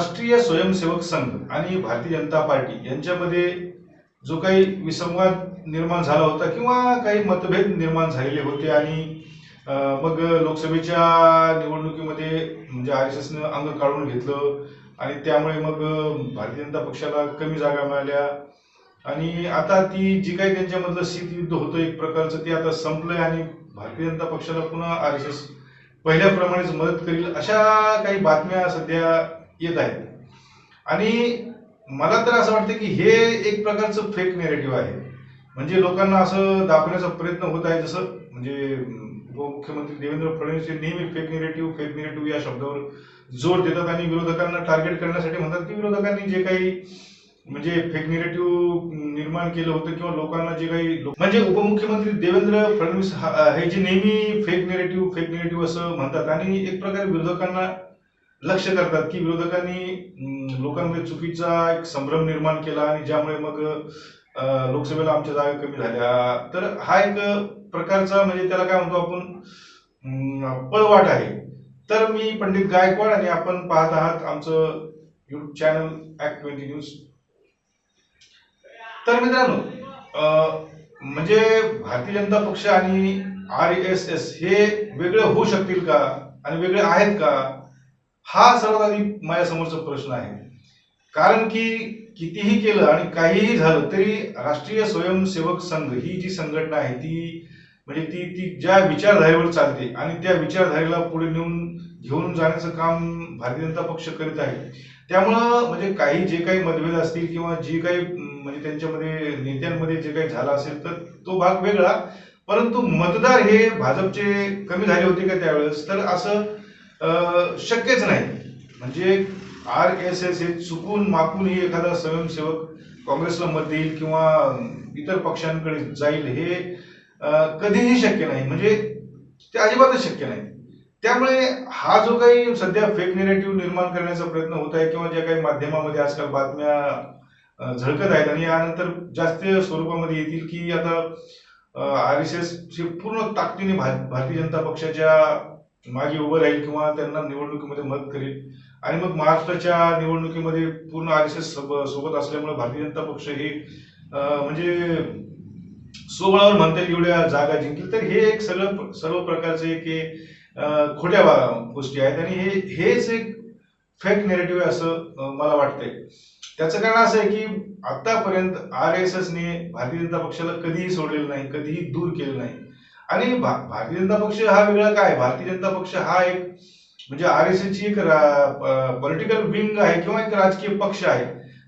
राष्ट्रीय स्वयंसेवक संघ आणि भारतीय जनता पार्टी यांच्यामध्ये जो काही विसंवाद निर्माण झाला होता किंवा काही मतभेद निर्माण झालेले होते आणि मग लोकसभेच्या निवडणुकीमध्ये म्हणजे आर एस एसनं अंग काढून घेतलं आणि त्यामुळे मग भारतीय जनता पक्षाला कमी जागा मिळाल्या. आणि आता ती जी काही त्यांच्यामधलं शीतयुद्ध होतं एक प्रकारचं ते आता संपलंय आणि भारतीय जनता पक्षाला पुन्हा आर एस एस पहिल्याप्रमाणेच मदत करील अशा काही बातम्या सध्या येत आहेत आणि मला तर असं वाटतं की हे एक प्रकारचं फेक नेरेटिव्ह आहे. म्हणजे लोकांना असं दाखवण्याचा प्रयत्न होत आहे जसं म्हणजे उपमुख्यमंत्री देवेंद्र फडणवीस हे नेहमी फेक नेरेटिव्ह फेक नेरेटिव्ह या शब्दावर जोर देतात आणि विरोधकांना टार्गेट करण्यासाठी म्हणतात की विरोधकांनी जे काही म्हणजे फेक नेरेटिव्ह निर्माण केलं होतं किंवा लोकांना जे काही म्हणजे उपमुख्यमंत्री देवेंद्र फडणवीस हा- हे जे नेहमी फेक नेरेटिव्ह फेक नेरेटिव्ह असं म्हणतात आणि एक प्रकारे विरोधकांना लक्ष करतात की विरोधकांनी लोकांमध्ये चुकीचा एक संभ्रम निर्माण केला आणि ज्यामुळे मग लोकसभेला आमच्या जागा कमी झाल्या. तर हा एक प्रकारचा म्हणजे त्याला काय म्हणतो आपण पळवाट आहे. तर मी पंडित गायकवाड आणि आपण पाहत आहात आमचं YouTube channel act twenty news तर मित्रांनो म्हणजे भारतीय जनता पक्ष आणि आर एस एस हे वेगळे होऊ शकतील का? आणि वेगळे आहेत का? हा सर्वात आधी माझ्या समोरचा प्रश्न आहे. कारण की कितीही केलं आणि काहीही झालं तरी राष्ट्रीय स्वयंसेवक संघ ही जी संघटना आहे ती म्हणजे ती ती ज्या विचारधारेवर चालते आणि त्या विचारधारेला पुढे नेऊन घेऊन जाण्याचं काम भारतीय जनता पक्ष करीत आहे. त्यामुळं म्हणजे काही जे काही मतभेद असतील किंवा जी काही म्हणजे त्यांच्यामध्ये नेत्यांमध्ये जे काही झालं असेल तर तो भाग वेगळा. परंतु मतदार हे भाजपचे कमी झाले होते का त्यावेळेस? तर असं शक्यच नाही. म्हणजे आर एस एस हे चुकून माकूनही एखादा स्वयंसेवक काँग्रेसला मत देईल किंवा इतर पक्षांकडे जाईल हे कधीही शक्य नाही. म्हणजे ते अजिबातच शक्य नाही. त्यामुळे हा जो काही सध्या फेक नेरेटिव्ह निर्माण करण्याचा प्रयत्न होत आहे किंवा ज्या काही माध्यमामध्ये आजकाल बातम्या झळकत आहेत आणि यानंतर जास्त स्वरूपामध्ये येतील की आता आर एस एस पूर्ण ताकदीने भा- भारतीय जनता पक्षाच्या मागे उभं राहील किंवा त्यांना निवडणुकीमध्ये मदत करेल. आणि मग महाराष्ट्राच्या निवडणुकीमध्ये पूर्ण आर एस एस सोबत असल्यामुळे भारतीय जनता पक्ष हे म्हणजे सोबळावर म्हणता येईल एवढ्या जागा जिंकेल तर हे एक सगळं सर्व प्रकारचे एक खोट्या गोष्टी आहेत. आणि हे हेच एक फेक नेरेटिव्ह आहे असं मला वाटतंय. त्याचं कारण असं आहे की आतापर्यंत आर एस एसने भारतीय जनता पक्षाला कधीही सोडलेलं नाही कधीही दूर केलं नाही. आणि भा- भारतीय जनता पक्ष हा वेगळा काय? भारतीय जनता पक्ष हा एक म्हणजे आर एस एसची एक पॉलिटिकल विंग आहे किंवा एक राजकीय पक्ष आहे.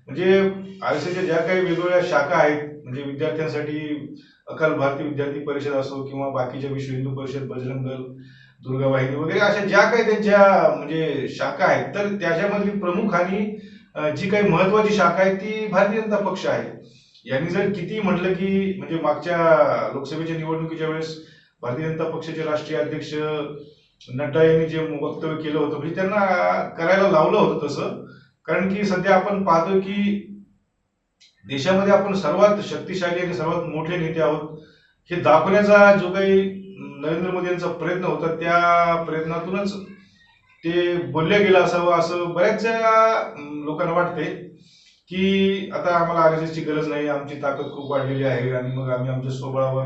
म्हणजे आर एस एसच्या ज्या काही वेगवेगळ्या शाखा आहेत म्हणजे विद्यार्थ्यांसाठी अखिल भारतीय विद्यार्थी परिषद असो किंवा बाकीच्या विश्व हिंदू परिषद बजरंग दल दुर्गा वाहिनी वगैरे अशा ज्या काही त्यांच्या म्हणजे शाखा आहेत तर त्याच्यामधली प्रमुख आणि जी काही महत्वाची शाखा आहे ती भारतीय जनता पक्ष आहे. यांनी जर किती म्हटलं की म्हणजे मागच्या लोकसभेच्या निवडणुकीच्या वेळेस भारतीय जनता पक्षाचे राष्ट्रीय अध्यक्ष नड्डा यांनी जे वक्तव्य केलं होतं म्हणजे त्यांना करायला लावलं होतं तसं. कारण की सध्या आपण पाहतो की देशामध्ये आपण सर्वात शक्तिशाली आणि सर्वात मोठे नेते आहोत. हे दाखवण्याचा जो काही नरेंद्र मोदी यांचा प्रयत्न होता त्या प्रयत्नातूनच ते बोलले गेलं असावं असं बऱ्याचशा लोकांना वाटते की आता आम्हाला आरएसएसची गरज नाही आमची ताकद खूप वाढलेली आहे आणि मग आम्ही आमच्या स्वबळावर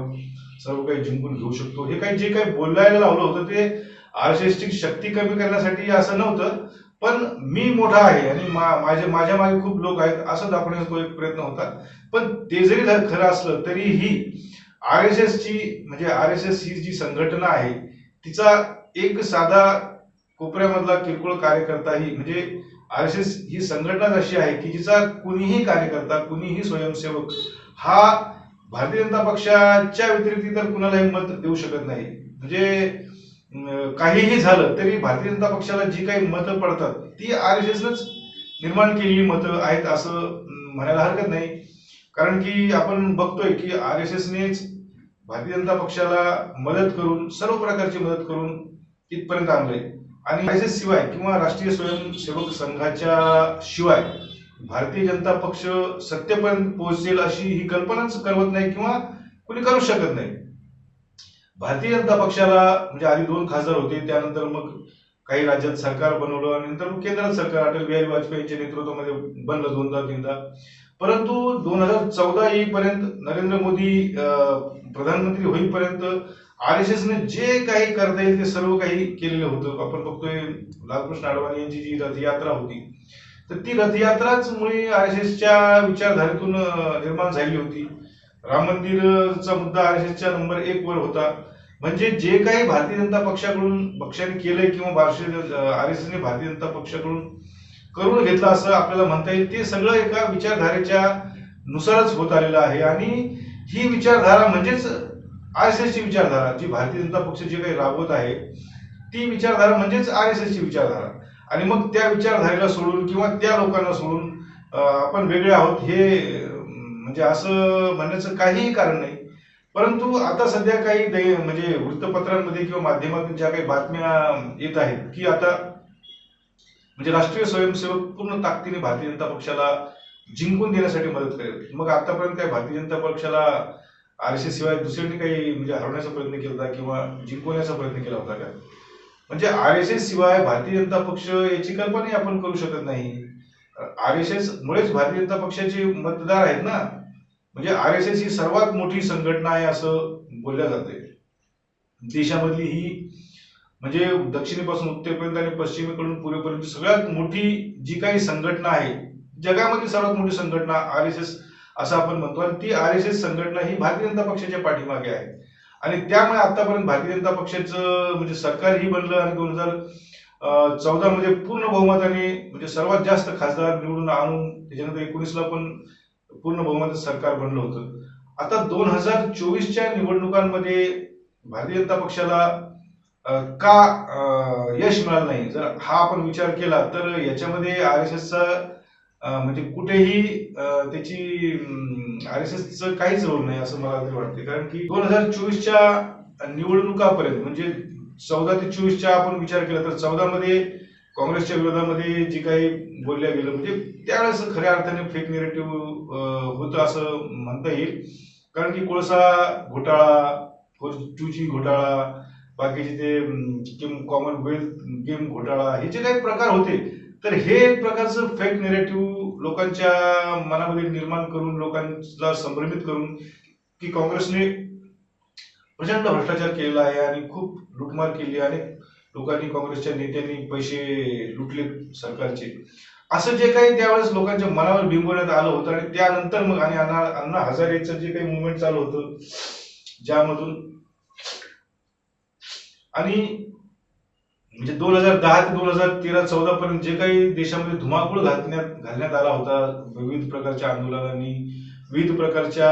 सर्व काही जिंकून घेऊ शकतो. हे काही जे काही बोलायला लावलं होतं ते आर एस एसची शक्ती कमी करण्यासाठी असं नव्हतं पण मी मोठा आहे आणि मा- माझ्या माझ्या मागे खूप लोक आहेत असं दाखवण्याचा तो एक प्रयत्न होता. पण ते जरी खरं असलं तरीही आर एस एसची म्हणजे आर एस एस ही जी संघटना आहे तिचा एक साधा कोपऱ्यामधला किरकोळ कार्यकर्ताही म्हणजे आर एस एस ही संघटनाच अशी आहे की जिचा कुणीही कार्यकर्ता कुणीही स्वयंसेवक हा भारतीय जनता पक्षाच्या व्यतिरिक्त इतर कुणालाही मत देऊ शकत नाही. म्हणजे काहीही झालं तरी भारतीय जनता पक्षाला जी काही मतं पडतात ती आर एस एसनंच निर्माण केलेली मतं आहेत असं म्हणायला हरकत नाही. कारण की आपण बघतोय की आर एस एसनेच भारतीय जनता पक्षाला मदत करून सर्व प्रकारची मदत करून इथपर्यंत आणलंय. आणि आर एस एस शिवाय किंवा राष्ट्रीय स्वयंसेवक संघाच्या शिवाय भारतीय जनता पक्ष सत्तेपर्यंत पोहोचेल अशी ही कल्पनाच करवत नाही किंवा कुणी करू शकत नाही. भारतीय जनता पक्षाला म्हणजे आधी दोन खासदार होते त्यानंतर मग काही राज्यात सरकार बनवलं आणि नंतर मग केंद्रात सरकार. अटल बिहारी वाजपेयींच्या नेतृत्वामध्ये बनलं दोनदा तीनदा. परंतु दोन हजार चौदा येईपर्यंत नरेंद्र मोदी अं, प्रधानमंत्री होईपर्यंत आर एस एसने जे काही करता येईल ते सर्व काही केलेलं होतं. आपण बघतोय लालकृष्ण अडवाणी यांची जी रथयात्रा होती तर ती रथयात्राच मुळे आर एस एसच्या विचारधारेतून निर्माण झालेली होती. राम मंदिरचा मुद्दा आर एस एसच्या नंबर एक वर होता. म्हणजे जे काही भारतीय जनता पक्षाकडून पक्षाने केलंय किंवा भारतीय आर एस एसने भारतीय जनता पक्षाकडून करून घेतलं असं आपल्याला म्हणता येईल ते सगळं एका विचारधारेच्या नुसारच होत आलेलं आहे. आणि ही विचारधारा म्हणजेच आर एस एसची विचारधारा जी भारतीय जनता पक्ष जे काही राबवत आहे ती विचारधारा म्हणजेच आर एस एसची विचारधारा. आणि मग त्या विचारधारेला सोडून किंवा त्या लोकांना सोडून आपण वेगळे आहोत हे म्हणजे असं म्हणण्याचं काहीही कारण नाही. परंतु आता सध्या काही म्हणजे वृत्तपत्रांमध्ये किंवा माध्यमातून ज्या काही बातम्या येत आहेत की आता म्हणजे राष्ट्रीय स्वयंसेवक पूर्ण ताकदीने भारतीय जनता पक्षाला जिंकून देण्यासाठी मदत करेल मग आतापर्यंत काही भारतीय जनता पक्षाला आर शिवाय दुसऱ्यांनी काही म्हणजे हरवण्याचा प्रयत्न केला होता किंवा जिंकवण्याचा प्रयत्न केला होता का? म्हणजे आर एस एस शिवाय भारतीय जनता पक्ष याची कल्पनाही आपण करू शकत नाही. आर एस एस मुळेच भारतीय जनता पक्षाचे मतदार आहेत ना. म्हणजे आर एस एस ही सर्वात मोठी संघटना आहे असं बोलल्या जाते. देशामधली ही म्हणजे दक्षिणेपासून उत्तरेपर्यंत आणि पश्चिमेकडून पूर्वेपर्यंत सगळ्यात मोठी जी काही संघटना आहे जगामधली सर्वात मोठी संघटना आर एस एस असं आपण म्हणतो. आणि ती आर एस एस संघटना ही भारतीय जनता पक्षाच्या पाठीमागे आहे. आणि त्यामुळे आतापर्यंत भारतीय जनता पक्षाचं म्हणजे सरकार ही बनलं आणि दोन हजार चौदा मध्ये पूर्ण बहुमताने म्हणजे सर्वात जास्त खासदार निवडून आणून त्याच्यानंतर एकोणीसला पण पूर्ण बहुमत सरकार बनलं होतं. आता दोन हजार चोवीसच्या निवडणुकांमध्ये भारतीय जनता पक्षाला का यश मिळालं नाही? जर हा आपण विचार केला तर याच्यामध्ये आर एस एसचा म्हणजे कुठेही त्याची आर एस एसचं काहीच रोल नाही असं मला तरी वाटते कारण की दोन हजार चोवीसच्या निवडणुकापर्यंत म्हणजे चौदा ते चोवीसच्या आपण विचार केला तर चौदा मध्ये काँग्रेसच्या विरोधामध्ये जे काही बोलल्या गेलं म्हणजे त्यावेळेस खऱ्या अर्थाने फेक निगेटिव्ह होतं असं म्हणता येईल. कारण की कोळसा घोटाळा टूची घोटाळा बाकीचे ते कॉमनवेल्थ गेम घोटाळा हे जे काही प्रकार होते तर हे एक प्रकारचं फेक नेरेटिव्ह लोकांच्या मनामध्ये निर्माण करून लोकांना संभ्रमित करून की काँग्रेसने प्रचंड भ्रष्टाचार केलेला आहे आणि खूप लुटमार केली आणि लोकांनी काँग्रेसच्या नेत्यांनी पैसे लुटले सरकारचे. असं जे काही त्यावेळेस लोकांच्या मनावर बिंबवण्यात आलं होतं आणि त्यानंतर मग आणि अण्णा अण्णा हजारेचं जे काही मुवमेंट चालू होतं ज्यामधून आणि म्हणजे दोन हजार दहा ते दोन हजार तेरा चौदा पर्यंत जे काही देशामध्ये धुमाकूळ घालण्यात घालण्यात आला होता विविध प्रकारच्या आंदोलनांनी विविध प्रकारच्या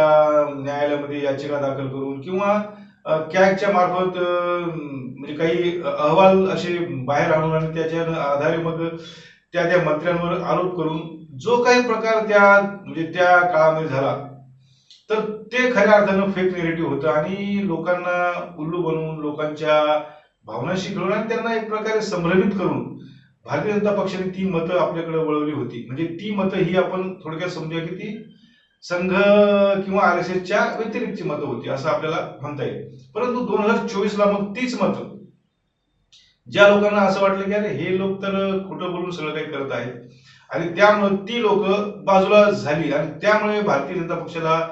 न्यायालयामध्ये याचिका दाखल करून किंवा कॅगच्या मार्फत म्हणजे काही अहवाल असे बाहेर आणून आणि त्याच्या आधारे मग त्या त्या मंत्र्यांवर आरोप करून जो काही प्रकार त्या म्हणजे त्या काळामध्ये झाला तर ते खऱ्या अर्थानं फेक नेरेटिव्ह होतं आणि लोकांना उल्लू बनवून लोकांच्या भावना खेळून आणि त्यांना एक प्रकारे संभ्रमित करून भारतीय जनता पक्षाने ती मतं आपल्याकडे वळवली होती. म्हणजे ती मतं ही आपण थोडक्यात समजूया की ती संघ किंवा आर एस एसच्या व्यतिरिक्तची मतं होती असं आपल्याला म्हणता येईल. परंतु दोन हजार चोवीस ला मग तीच मतं. ज्या लोकांना असं वाटलं की अरे हे लोक तर खोटं बोलून सगळं काही करत आहेत. आणि त्यामुळे ती लोक बाजूला झाली. आणि त्यामुळे भारतीय जनता पक्षाला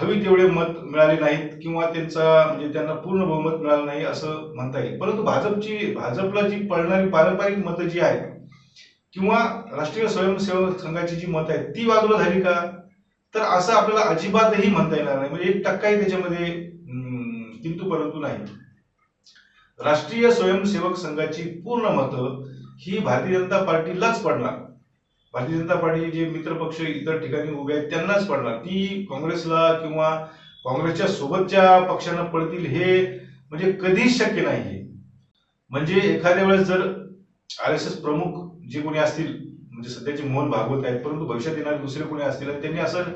हवी तेवढे मत मिळाले नाहीत किंवा त्यांचा म्हणजे त्यांना पूर्ण बहुमत मिळालं नाही असं म्हणता येईल. परंतु भाजपची भाजपला जी पडणारी पारंपरिक मतं जी आहेत किंवा राष्ट्रीय स्वयंसेवक संघाची जी मतं आहेत ती बाजूला झाली का? तर असं आपल्याला अजिबातही म्हणता येणार नाही. म्हणजे एक टक्काही त्याच्यामध्ये किंतु परंतु नाही. राष्ट्रीय स्वयंसेवक संघाची पूर्ण मतं ही भारतीय जनता पार्टीलाच पडणार. भारतीय जनता पार्टी जे मित्र पक्ष इतर ठिकाणी उभे आहेत त्यांनाच पडणार. ती काँग्रेसला किंवा काँग्रेसच्या सोबतच्या पक्षांना पडतील हे म्हणजे कधीच शक्य नाही म्हणजे एखाद्या वेळेस जर आर एस एस प्रमुख जे कोणी असतील म्हणजे सध्याचे मोहन भागवत आहेत परंतु भविष्यात येणारे दुसरे कोणी असतील आणि त्यांनी असं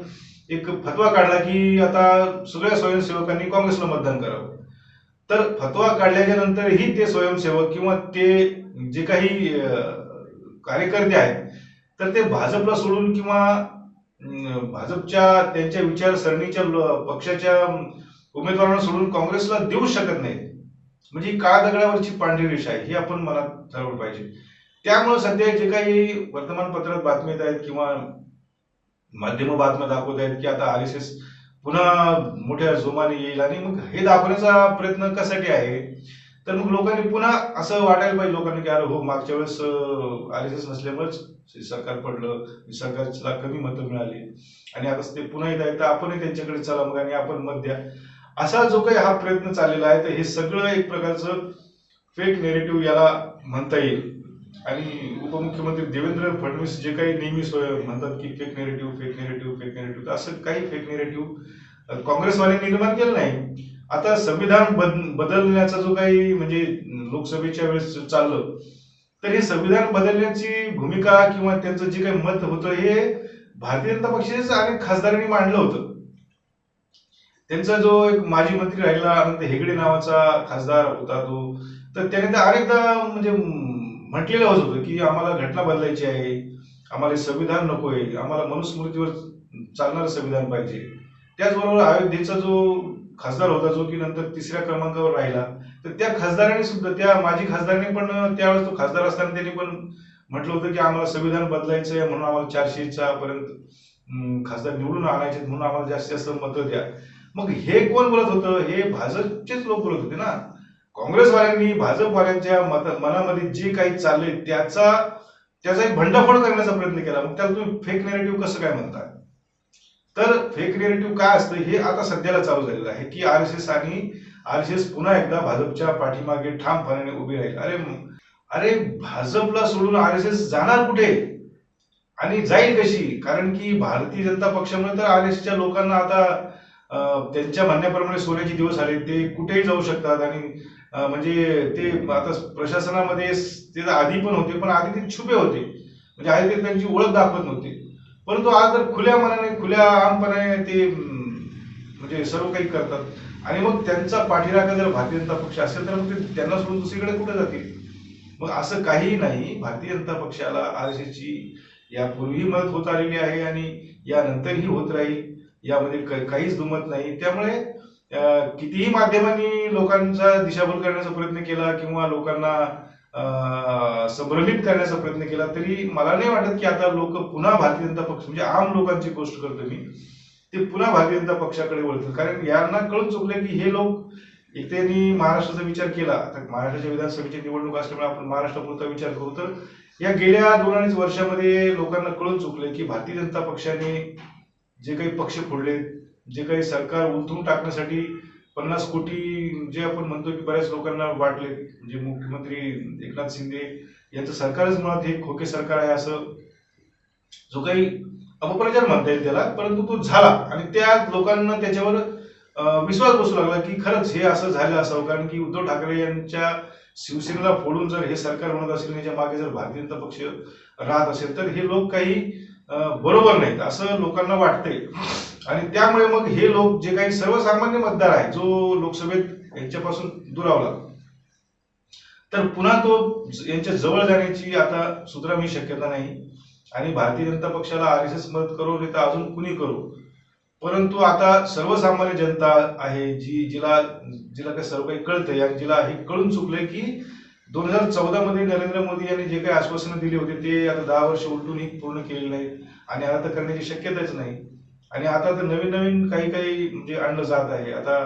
एक फतवा काढला की आता सगळ्या स्वयंसेवकांनी काँग्रेसला मतदान करावं. तर फतवा काढल्याच्या नंतरही ते स्वयंसेवक किंवा ते जे काही कार्यकर्ते आहेत तर ते भाजपला सोडून किंवा भाजपच्या त्यांच्या विचारसरणीच्या पक्षाच्या उमेदवारांना सोडून काँग्रेसला देऊ शकत नाही म्हणजे ही दगडावरची पांढरी रेषा आहे ही आपण मला ठरवलं पाहिजे. त्यामुळे सध्या जे काही वर्तमानपत्रात बातम्या येत आहेत किंवा माध्यम बातम्या दाखवत आहेत की आता आर एस एस पुन्हा मोठ्या जोमाने येईल आणि मग हे दाखवण्याचा प्रयत्न कशासाठी आहे? तर मग लोकांनी पुन्हा असं वाटायला पाहिजे लोकांनी की अरे हो मागच्या वेळेस आर एस एस नसल्यामुळेच सरकार पडलं सरकारला कमी मतं मिळाली. आणि आता ते पुन्हा एकदा आहेत आपणही त्यांच्याकडे चला मग आणि आपण मत द्या. असा जो काही हा प्रयत्न चाललेला आहे तर हे सगळं एक प्रकारचं फेक नेरेटिव्ह याला म्हणता येईल. आणि उपमुख्यमंत्री देवेंद्र फडणवीस जे काही नेहमी म्हणतात की fake narrative fake narrative fake narrative तर असं काही फेक नेरेटिव्ह काँग्रेसवाल्यांनी निर्माण केलं नाही. आता संविधान बद- बदलण्याचा जो काही म्हणजे लोकसभेच्या वेळेस चाललं तर हे संविधान बदलण्याची भूमिका किंवा त्यांचं जे काही मत होतं हे भारतीय जनता पक्षाचेच अनेक खासदारांनी मांडलं होतं. त्यांचा जो एक माजी मंत्री राहिला अनंत हेगडे नावाचा खासदार होता तो तर त्याने तर अनेकदा म्हणजे म्हटलेलं होतं की आम्हाला घटना बदलायची आहे आम्हाला संविधान नको आहे आम्हाला मनुस्मृतीवर चालणारं संविधान पाहिजे. त्याचबरोबर अयोध्येचा जो खासदार होता जो की नंतर तिसऱ्या क्रमांकावर राहिला. तर त्या खासदाराने सुद्धा त्या माजी खासदाराने पण त्यावेळेस तो खासदार असताना त्यांनी पण म्हटलं होतं की आम्हाला संविधान बदलायचं आहे म्हणून आम्हाला चारशेच्या पर्यंत खासदार निवडून आणायचे म्हणून आम्हाला जास्तीत जास्त मतं द्या. मग हे कोण बोलत होतं? हे भाजपचेच लोक बोलत होते ना. काँग्रेसवाल्यांनी भाजपवाल्यांच्या मत मनामध्ये जे काही चाललंय त्याचा त्याचा एक भंडाफोड करण्याचा प्रयत्न केला. मग त्याला तुम्ही फेक नेरेटिव्ह कसं काय म्हणता? तर फेक नेरेटिव्ह काय असतं? हे आता सध्याला चालू झालेलं आहे की आर एस एस आणि आर एस एस पुन्हा एकदा भाजपच्या पाठीमागे ठामपणाने उभी राहील. अरे अरे भाजपला सोडून आर एस एस जाणार कुठे? आणि जाईल कशी? कारण की भारतीय जनता पक्षामुळे तर आर एस एसच्या लोकांना आता त्यांच्या म्हणण्याप्रमाणे सोन्याचे दिवस आले. ते कुठेही जाऊ शकतात आणि म्हणजे ते आता प्रशासनामध्ये ते तर आधी पण होते पण आधी ते छुपे होते. म्हणजे आधी ते त्यांची ओळख दाखवत नव्हते. परंतु आज जर खुल्या मनाने खुल्या आमपणाने ते म्हणजे सर्व काही करतात. आणि मग त्यांचा पाठीराखा जर भारतीय जनता पक्ष असेल तर मग ते त्यांना सोडून दुसरीकडे कुठे जातील? मग असं काही नाही. भारतीय जनता पक्षाला आर एस ची यापूर्वी मदत होत आलेली आहे आणि यानंतरही होत राहील. यामध्ये क- काहीच दुमत नाही. त्यामुळे कितीही माध्यमांनी लोकांचा दिशाभूल करण्याचा प्रयत्न केला किंवा लोकांना संभ्रमित करण्याचा प्रयत्न केला तरी मला नाही वाटत की आता लोक पुन्हा भारतीय जनता पक्ष म्हणजे आम लोकांची गोष्ट करतो मी ते पुन्हा भारतीय जनता पक्षाकडे वळतील. कारण यांना कळून चुकले की हे लोक एक त्यांनी महाराष्ट्राचा विचार केला. तर महाराष्ट्राच्या विधानसभेची निवडणूक असल्यामुळे आपण महाराष्ट्रापुरता विचार करू तर या गेल्या दोन अडीच वर्षामध्ये लोकांना कळून चुकले की भारतीय जनता पक्षाने जे काही पक्ष फोडले जे काही सरकार उलथून टाकण्यासाठी पन्नास कोटी जे आपण म्हणतो की बऱ्याच लोकांना वाटले म्हणजे मुख्यमंत्री एकनाथ शिंदे यांचं सरकारच मुळात हे खोके सरकार आहे असं जो काही अपप्रचार म्हणता येईल त्याला परंतु तो झाला. आणि त्या लोकांना त्याच्यावर विश्वास बसू लागला की खरंच हे असं झालं असावं. कारण की उद्धव ठाकरे यांच्या शिवसेनेला फोडून जर हे सरकार म्हणत असेल याच्या मागे जर भारतीय जनता पक्ष राहत असेल तर हे लोक काही बरोबर नाहीत असं लोकांना वाटतंय. आणि त्यामुळे मग हे लोक जे काही सर्वसामान्य मतदार आहे जो लोकसभेत यांच्यापासून दुरावला. तर पुन्हा तो यांच्या जवळ जाण्याची आता सुद्रामी शक्यता नाही. आणि भारतीय जनता पक्षाला आर एस एस मदत करो नाही तर अजून कुणी करू? परंतु आता सर्वसामान्य जनता आहे जी जिला जिला काही सर्व काही कळतंय आणि जिला हे कळून चुकलंय की दोन हजार चौदा मध्ये नरेंद्र मोदी यांनी जे काही आश्वासनं दिली होती ते आता दहा वर्ष उलटूनही पूर्ण केले नाहीत. आणि आता करण्याची शक्यताच नाही. आणि आता तर नवीन नवीन काही काही म्हणजे आणलं जात आहे. आता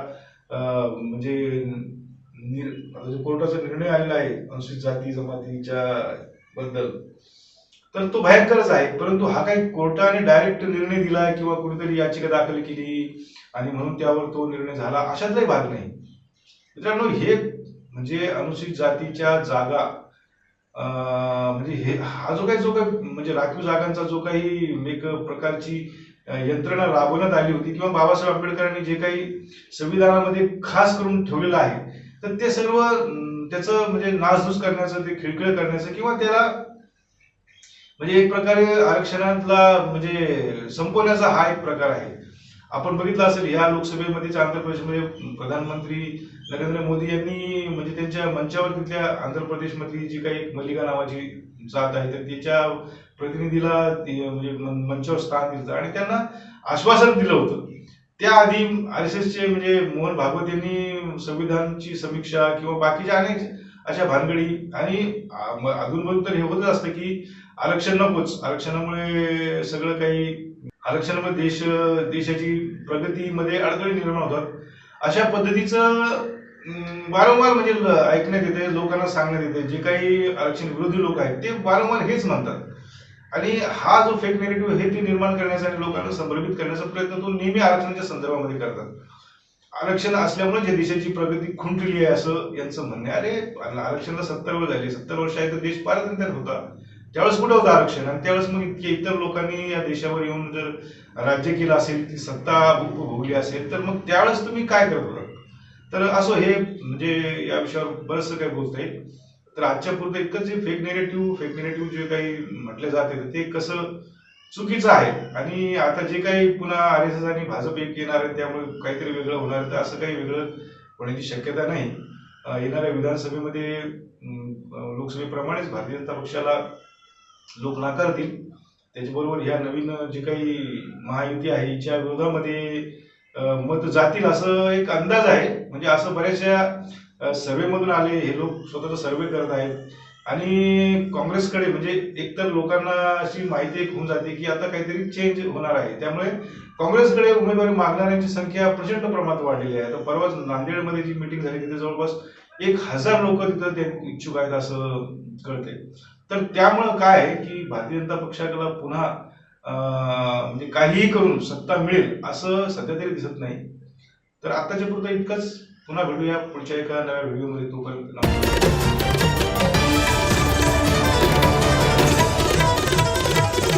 म्हणजे जो कोर्टाचा निर्णय आलेला आहे अनुसूचित जाती जमातीच्या बद्दल तर तो भयंकरच आहे. परंतु हा काही कोर्टाने डायरेक्ट निर्णय दिला किंवा कुणीतरी याचिका दाखल केली आणि म्हणून त्यावर तो निर्णय झाला अशातलाही भाग नाही. मित्रांनो हे म्हणजे अनुसूचित जातीच्या जागा म्हणजे हे हा जो काही जो काही म्हणजे राखीव जागांचा जो काही एक प्रकारची यंत्रणा राबवण्यात आली होती किंवा बाबासाहेब आंबेडकरांनी जे काही संविधानामध्ये खास करून ठेवलेलं आहे तर ते सर्व त्याचं म्हणजे नासधूस करण्याचं ते खिळखिळ करण्याचं किंवा त्याला म्हणजे एक प्रकारे आरक्षणातला म्हणजे संपवण्याचा हा एक प्रकार आहे. आपण बघितलं असेल या लोकसभेमध्येच आंध्र प्रदेशमध्ये प्रधानमंत्री नरेंद्र मोदी यांनी म्हणजे त्यांच्या मंचावर तिथल्या आंध्र प्रदेशमधली जी काही मल्लिका नावाची जात आहे तर तिच्या प्रतिनिधीला ते म्हणजे मंचावर स्थान दिलं आणि त्यांना आश्वासन दिलं होतं. त्याआधी आर एस एसचे म्हणजे मोहन भागवत यांनी संविधानची समीक्षा किंवा बाकीच्या अनेक अशा भानगडी आणि आ- तर हे होतच असतं की आरक्षण नकोच. आरक्षणामुळे सगळं काही आरक्षणामुळे देश देशाची प्रगतीमध्ये अडथळे निर्माण होतात. अशा पद्धतीचं वारंवार म्हणजे ऐकण्यात येते लोकांना सांगण्यात येते. जे काही आरक्षण विरोधी लोक आहेत ते वारंवार हेच म्हणतात. आणि हा जो फेक नेरेटिव्ह हे ते निर्माण करण्याचा आणि लोकांना संभ्रमित करण्याचा प्रयत्न तो नेहमी आरक्षणाच्या संदर्भामध्ये करतात. आरक्षण असल्यामुळे जे देशाची प्रगती खुंटली आहे असं यांचं म्हणणं आहे. अरे आरक्षणाला सत्तर वर्ष झाली. सत्तर वर्ष आहे तर देश पारतंत्र्यात होता. त्यावेळेस कुठं होतं आरक्षण? आणि त्यावेळेस मग इतके इतर लोकांनी या देशावर येऊन जर राज्य केलं असेल ती सत्ता भोगली असेल तर मग त्यावेळेस तुम्ही काय करत? होता तर असं हे म्हणजे या विषयावर बरंचसं काही बोलता येईल. तर आजच्या पुरतं एकच जे फेक नेरेटिव्ह फेक नेरेटिव्ह जे काही म्हटले जाते ते कसं चुकीचं आहे? आणि आता जे काही पुन्हा आर एस एस आणि भाजप एक येणार आहे त्यामुळे काहीतरी वेगळं होणार आहे, तर असं काही वेगळं होण्याची शक्यता नाही. येणाऱ्या विधानसभेमध्ये लोकसभेप्रमाणेच भारतीय जनता पक्षाला लोक नाकारतील. त्याच्याबरोबर ह्या नवीन जे काही महायुती आहे हिच्या विरोधामध्ये मत जातील असं एक अंदाज आहे. म्हणजे असं बऱ्याचशा सर्वेमधून आले हे लोक स्वतःचा सर्वे करत आहेत. आणि काँग्रेसकडे म्हणजे एकतर लोकांना अशी माहिती एक होऊन जाते की आता काहीतरी चेंज होणार आहे. त्यामुळे काँग्रेसकडे उमेदवारी मागणाऱ्यांची संख्या प्रचंड प्रमाणात वाढलेली आहे. तर परवाच नांदेडमध्ये जी मिटिंग झाली तिथे जवळपास एक हजार लोक तिथं ते इच्छुक आहेत असं कळते तर त्यामुळं काय आहे की भारतीय जनता पक्षाला पुन्हा म्हणजे काहीही करून सत्ता मिळेल असं सध्या तरी दिसत नाही. तर आत्ताच्या पुरतं इतकंच. पुन्हा भेटूया पुढच्या एका नव्या व्हिडिओमध्ये तोपर्यंत नमस्कार.